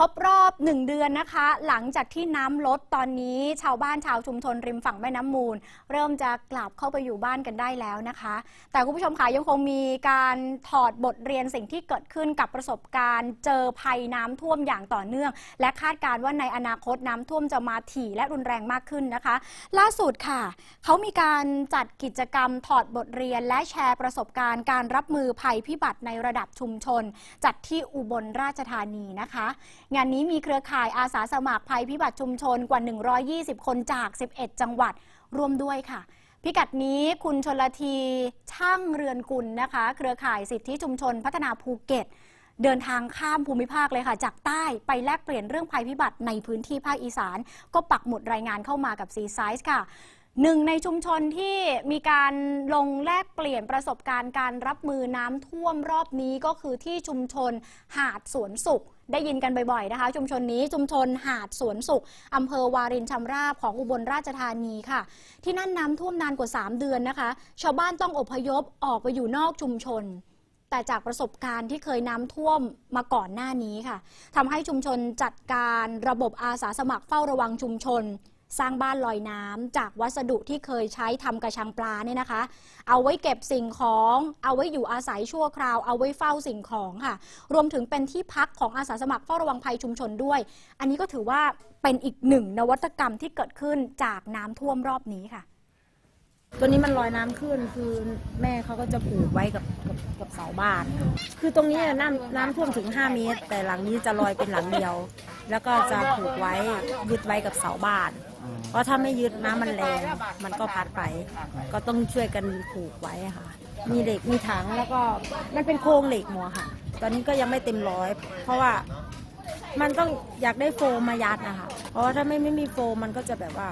ครบรอบ 1 เดือนนะคะ หลังจากที่น้ำลดตอนนี้ชาวบ้านชาวชุมชนริมฝั่งแม่น้ำมูล เริ่มจะกลับเข้าไปอยู่บ้านกันได้แล้วนะคะ แต่คุณผู้ชมคะยังคงมีการถอดบทเรียนสิ่งที่เกิดขึ้นกับประสบการณ์เจอภัยน้ำท่วมอย่างต่อเนื่อง และคาดการณ์ว่าในอนาคตน้ำท่วมจะมาถี่และรุนแรงมากขึ้นนะคะ ล่าสุดค่ะ เขามีการจัดกิจกรรมถอดบทเรียน และแชร์ประสบการณ์การรับมือภัยพิบัติในระดับชุมชน จัดที่อุบลราชธานีนะคะงานนี้มีเครือข่ายอาสาสมัครภัยพิบัติชุมชนกว่า 120 คนจาก 11 จังหวัดร่วมด้วยค่ะ พิกัดนี้คุณชนลทีช่างเรือนกุลนะคะ เครือข่ายสิทธิชุมชนพัฒนาภูเก็ต เดินทางข้ามภูมิภาคเลยค่ะ จากใต้ไปแลกเปลี่ยนเรื่องภัยพิบัติในพื้นที่ภาคอีสาน ก็ปักหมุดรายงานเข้ามากับซีไซส์ค่ะ หนึ่งในชุมชนที่มีการลงแลกเปลี่ยนประสบการณ์การรับมือน้ำท่วมรอบนี้ก็คือที่ชุมชนหาดสวนสุข ได้ยินกันบ่อยๆนะคะ ชุมชนนี้ชุมชนหาดสวนสุขอำเภอวารินชำราบของอุบลราชธานีค่ะ ที่นั่นน้ำท่วมนานกว่า 3 เดือนนะคะ ชาวบ้านต้องอพยพออกไปอยู่นอกชุมชนแต่จากประสบการณ์ที่เคยน้ำท่วมมาก่อนหน้านี้ค่ะทำให้ชุมชนจัดการระบบอาสาสมัครเฝ้าระวังชุมชน สร้างบ้านลอยน้ำจากวัสดุที่เคยใช้ทำกระชังปลาเนี่ยนะคะ เอาไว้เก็บสิ่งของ เอาไว้อยู่อาศัยชั่วคราว เอาไว้เฝ้าสิ่งของค่ะ รวมถึงเป็นที่พักของอาสาสมัครเฝ้าระวังภัยชุมชนด้วย อันนี้ก็ถือว่าเป็นอีกหนึ่งนวัตกรรมที่เกิดขึ้นจากน้ำท่วมรอบนี้ค่ะ ตัวนี้มันลอยน้ำขึ้นคือแม่เขาก็จะผูกไว้กับกับกับเสาบ้าน คือตรงนี้น้ำน้ำท่วมถึง 5 เมตร แต่หลังนี้จะลอยเป็นหลังเดียว แล้วก็จะผูกไว้ยึดไว้กับเสาบ้าน เพราะถ้าไม่ยึดน้ำมันแรงมันก็พัดไป ก็ต้องช่วยกันผูกไว้ค่ะ มีเหล็กมีถังแล้วก็มันเป็นโครงเหล็กหมดค่ะ ตอนนี้ก็ยังไม่เต็มร้อย เพราะว่ามันต้องอยากได้โฟมมายัดนะคะ เพราะว่าถ้าไม่ไม่มีโฟมมันก็จะแบบว่า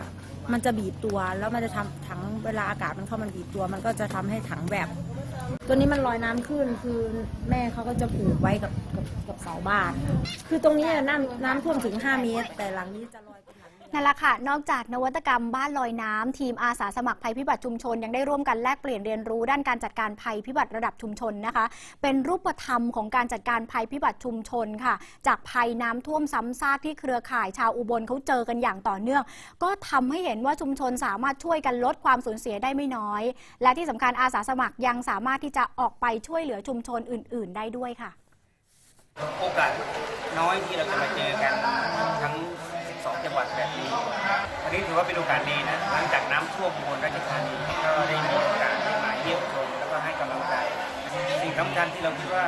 มันจะบีบตัวแล้วมันจะทำถังเวลาอากาศมันเข้ามันบีบตัว มันก็จะทำให้ถังแบบ ตัวนี้มันลอยน้ำขึ้นคือแม่เขาก็จะผูกไว้กับกับกับเสาบ้าน คือตรงนี้น้ำน้ำท่วมถึง 5 เมตร แต่หลังนี้จะลอย นั่นแหละค่ะ นอกจากนวัตกรรมบ้านลอยน้ำทีมอาสาสมัครภัยพิบัติชุมชน ยังได้ร่วมกันแลกเปลี่ยนเรียนรู้ด้านการจัดการภัยพิบัติระดับชุมชนนะคะ เป็นรูปธรรมของการจัดการภัยพิบัติชุมชนค่ะ จากภัยน้ำท่วมซ้ำซากที่เครือข่ายชาวอุบลเขาเจอกันอย่างต่อเนื่อง ก็ทำให้เห็นว่าชุมชนสามารถช่วยกันลดความสูญเสียได้ไม่น้อย และที่สำคัญอาสาสมัครยังสามารถที่จะออกไปช่วยเหลือชุมชนอื่น ๆ ได้ด้วยค่ะ โอกาสน้อยที่เราจะมาเจอกัน วัดแบบนี้อันนี้ถือว่าเป็นโอกาสดีนะหลังจากน้ำท่วมอุบลราชธานีก็ได้มีโอกาสมาเยี่ยมชมแล้วก็ให้กำลังใจสิ่งสำคัญที่เราคิดว่า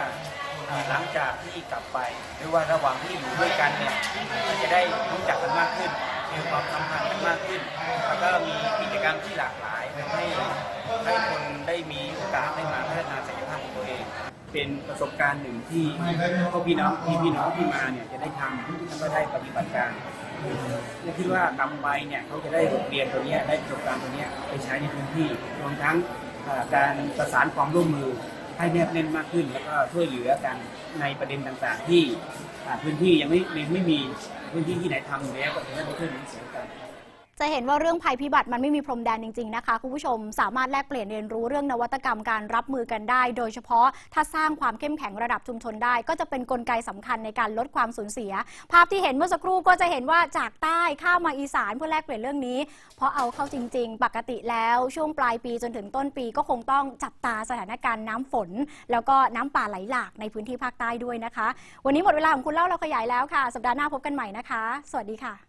อ่าหลังจากที่กลับไปหรือว่าระหว่างที่อยู่ด้วยกันเนี่ยจะได้รู้จักกันมากขึ้นมีความสัมพันธ์กันมากขึ้น แล้วก็มีกิจกรรมที่หลากหลายทำให้ให้คนได้มีโอกาสได้มาพัฒนาศักยภาพของตัวเอง เป็นประสบการณ์หนึ่งที่พวกพี่น้องพี่พี่น้องที่มาเนี่ยจะได้ทำแล้วก็ได้ปฏิบัติการและคิดว่ากลับไปเนี่ยเขาจะได้บทเรียนตัวเนี้ยได้ประสบการณ์ตัวเนี้ยไปใช้ในพื้นที่รวมทั้งการประสานความร่วมมือให้แนบแน่นมากขึ้น แล้วก็ช่วยเหลือกันในประเด็นต่างๆ ที่พื้นที่ยังไม่ยังไม่มีพื้นที่ที่ไหนทำอยู่แล้วก็จะได้ไปช่วยเหลือเสียกัน จะเห็นว่าเรื่องภัยพิบัติมันไม่มีพรมแดนจริง ๆนะคะคุณผู้ชมสามารถแลกเปลี่ยนเรียนรู้เรื่องนวัตกรรมการรับมือกันได้ โดยเฉพาะถ้าสร้างความเข้มแข็งระดับชุมชนได้ ก็จะเป็นนกลไกสำคัญในการลดความสูญเสีย ภาพที่เห็นเมื่อสักครู่ก็จะเห็นว่าจากใต้ข้ามมาอีสานเพื่อแลกเปลี่ยนเรื่องนี้ เพราะเอาเข้าจริง ๆ ปกติแล้วช่วงปลายปีจนถึงต้นปีก็คงต้องจับตาสถานการณ์น้ำฝน แล้วก็น้ำป่าไหลหลากในพื้นที่ภาคใต้ด้วยนะคะ วันนี้หมดเวลาของคุณเล่าเราขยายแล้วค่ะ สัปดาห์หน้าพบกันใหม่นะคะ สวัสดีค่ะ